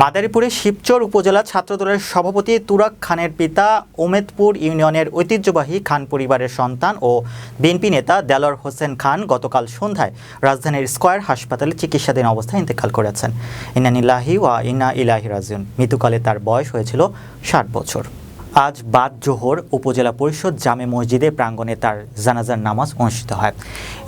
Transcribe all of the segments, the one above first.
মাদারীপুরে শিবচর উপজেলা ছাত্রদলের সভাপতি তুরাক খানের পিতা ওমেদপুর ইউনিয়নের ঐতিহ্যবাহী খান পরিবারের সন্তান ও বিএনপি নেতা দেলর হোসেন খান গতকাল সন্ধ্যায় রাজধানীর স্কয়ার হাসপাতালে চিকিৎসাধীন অবস্থায় ইন্তেকাল করেছেন। ইনানিল্লাহি ওয়া ইনা ইলাহি রাজিউন। মৃত্যুকালে তার বয়স হয়েছিল ষাট বছর। আজ বাদ জোহর উপজেলা পরিষদ জামে মসজিদে প্রাঙ্গণে তার জানাজার নামাজ অনুষ্ঠিত হয়।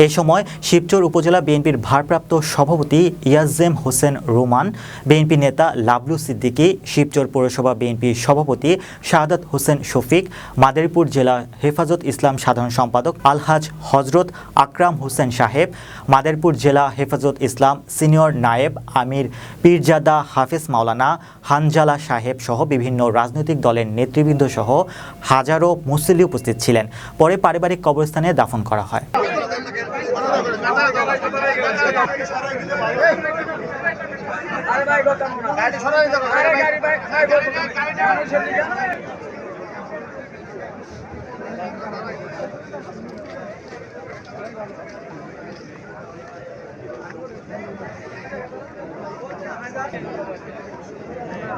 এ সময় শিবচর উপজেলা বিএনপির ভারপ্রাপ্ত সভাপতি ইয়াজেম হোসেন রোমান, বিএনপি নেতা লাবলু সিদ্দিকী, শিবচর পৌরসভা বিএনপির সভাপতি শাহাদাত হোসেন শফিক, মাদারীপুর জেলা হেফাজত ইসলাম সাধারণ সম্পাদক আলহাজ হজরত আকরাম হোসেন সাহেব, মাদারীপুর জেলা হেফাজত ইসলাম সিনিয়র নায়েব আমির পীরজাদা হাফেজ মাওলানা হানজালা সাহেব সহ বিভিন্ন রাজনৈতিক দলের নেতৃবৃন্দ সহ হাজারো মুসল্লি উপস্থিত ছিলেন। পরে পারিবারিক কবরস্থানে দাফন করা হয়।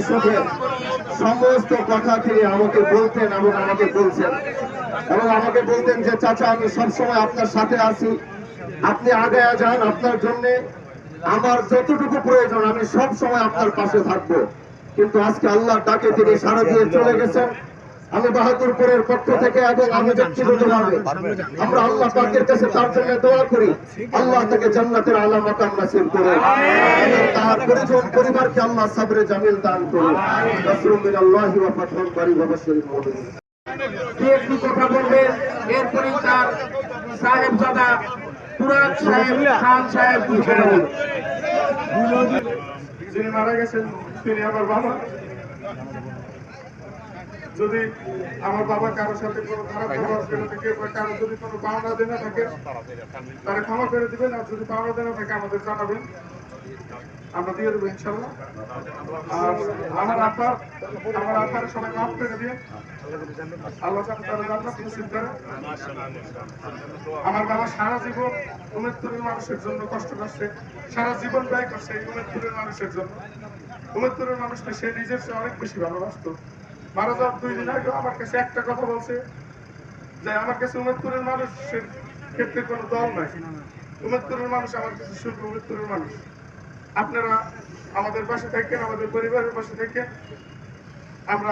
সুখে সমস্ত কথা তিনি আমাকে বলতেন এবং আমাকে বলছেন। এবং আমাকে বলতেন যে, চাচা, আমি সবসময় আপনার সাথে আছি। আপনি আগে যান আপনার জন্য। আমার যতটুকু প্রয়োজন, আমি সব সময় আপনার পাশে থাকব। কিন্তু আজকে আল্লাহ তাকে তিনি সারা দিয়ে চলে গেছেন। আমি বাহাদুরপুরের পক্ষ থেকে এবং আমি ব্যক্তিগতভাবে আমরা আল্লাহ পাকের কাছে তার জন্য দোয়া করি। আল্লাহ তাকে জান্নাতের আলা মাকাম নাসিব করুন এবং তার পরিজন পরিবারকে আল্লাহ সাবরে জামিল দান করুন নাসরুম ওয়া ফাতহুন কারীম ওয়া বাশশিরিল মুমিনিন কে কথা বলবেন? এরপরে তার সাহেব খান যিনি মারা গেছেন তিনি আমার বাবা। যদি আমার বাবা কারোর সাথে কোনো খারাপ ব্যবহার করে থাকে বা কারও যদি কোনো পাওনা দেনা থাকে তারা ক্ষমা করে দিবেন আর যদি পাওনা দেনা থাকে আমাদের জানাবেন। আমরা দিয়ে দেবো ইনশাল্লাহ আর আমার আব্বার আমার আব্বার সবাই মাফ করে দিয়ে আল্লাহ তারা জান্নাত নসিব করে। আমার বাবা সারা জীবন উমেদপুরের মানুষের জন্য কষ্ট করছে সারা জীবন ব্যয় করছে এই উমেদপুরের মানুষের জন্য। উমেদপুরের মানুষকে সে নিজের চেয়ে অনেক বেশি ভালোবাসতো। মারা যাওয়ার দুই দিন আগে আমার কাছে একটা কথা বলছে যে আমার কাছে উমেদপুরের মানুষের ক্ষেত্রে কোনো দল নাই। উমেদপুরের মানুষ আমার কাছে শুধু উমেদপুরের মানুষ। আপনারা আমাদের পাশে থাকেন, আমাদের পরিবারের পাশে থাকেন। আমরা